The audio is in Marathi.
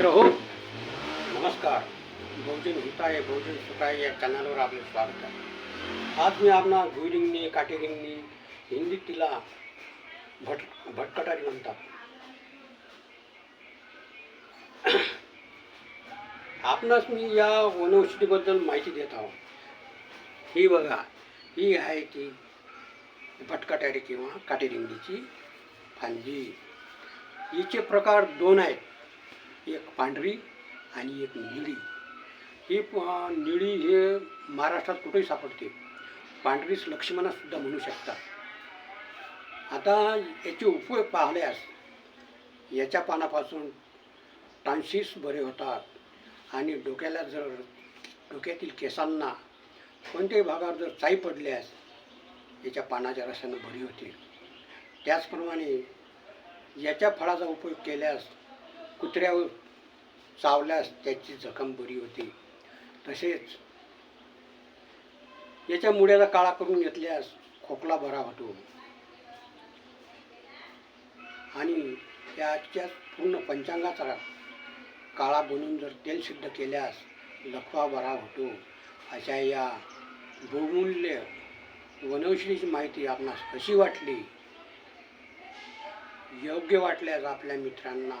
मित्र हो. नमस्कार. बहुजन हिताय बहुजन सुखाय या चॅनलवर आपले स्वागत आहे आज मी आपणा भुईरिंगणी काटेरिंगनी हिंदीत तिला भट भटकटारी म्हणतात आपणास मी या वनौषधीबद्दल माहिती देत आहो ही बघा ही आहे ती भटकटारी किंवा काटेरिंगीची फांदी हिचे प्रकार दोन आहेत. एक पांढरी आणि एक निळी. ही निळी हे महाराष्ट्रात कुठेही सापडते. पांढरीच लक्ष्मणासुद्धा म्हणू शकतात. आता याचे उपयोग पाहिल्यास याच्या पानापासून टान्सिस बरे होतात आणि डोक्याला जर डोक्यातील केसांना कोणत्याही भागावर जर चाई पडल्यास याच्या पानाच्या रसानं बरी होते त्याचप्रमाणे याच्या फळाचा उपयोग केल्यास कुत्र्यावर चावल्यास त्याची जखम बरी होते. तसेच याच्या मुळ्याला काळा करून घेतल्यास खोकला बरा होतो. आणि त्याच्या पूर्ण पंचांगाचा काळा बनवून जर तेल सिद्ध केल्यास लखवा बरा होतो. अशा या बहुमूल्य वनौषधीची माहिती आपणास कशी वाटली? योग्य वाटल्यास आपल्या मित्रांना